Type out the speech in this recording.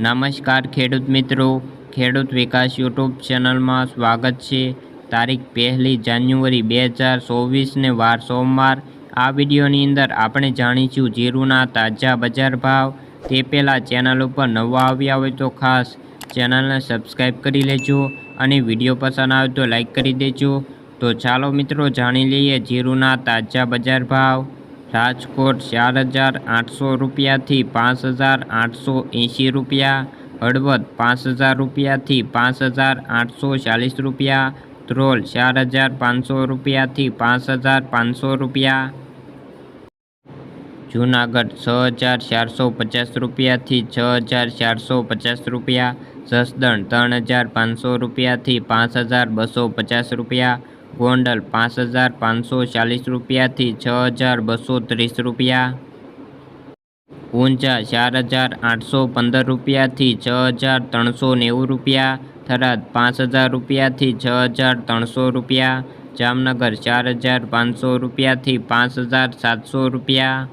નમસ્કાર ખેડૂત મિત્રો. ખેડૂત વિકાસ યુટ્યુબ ચેનલમાં સ્વાગત છે. તારીખ પહેલી જાન્યુઆરી બે હજાર ચોવીસને વાર સોમવાર. આ વિડીયોની અંદર આપણે જાણીશું જીરુના તાજા બજાર ભાવ. તે પહેલાં ચેનલ ઉપર નવા આવ્યા હોય તો ખાસ ચેનલને સબસ્ક્રાઈબ કરી લેજો અને વીડિયો પસંદ આવે તો લાઈક કરી દેજો. તો ચાલો મિત્રો જાણી લઈએ જીરુના તાજા બજાર ભાવ. રાજકોટ ચાર હજાર આઠસો રૂપિયાથી પાંચ હજાર આઠસો એંશી રૂપિયા હળવદ પાંચ હજાર રૂપિયાથી પાંચ હજાર આઠસો ચાલીસ રૂપિયા ધ્રોલ ચાર હજાર પાંચસો રૂપિયાથી પાંચ હજાર પાંચસો રૂપિયા જુનાગઢ છ હજાર ચારસો પચાસ રૂપિયાથી છ હજાર ચારસો પચાસ રૂપિયા જસદણ ત્રણ હજાર પાંચસો રૂપિયાથી પાંચ હજાર બસો પચાસ રૂપિયા ગોંડલ પાંચ હજાર પાંચસો ચાલીસ રૂપિયાથી છ હજાર બસો ત્રીસ રૂપિયા ઊંઝા ચાર હજાર આઠસો પંદર રૂપિયાથી છ હજાર ત્રણસો નેવું રૂપિયા થરાદ પાંચ હજાર રૂપિયાથી છ હજાર ત્રણસો રૂપિયા જામનગર ચાર હજાર પાંચસો રૂપિયાથી પાંચ હજાર સાતસો રૂપિયા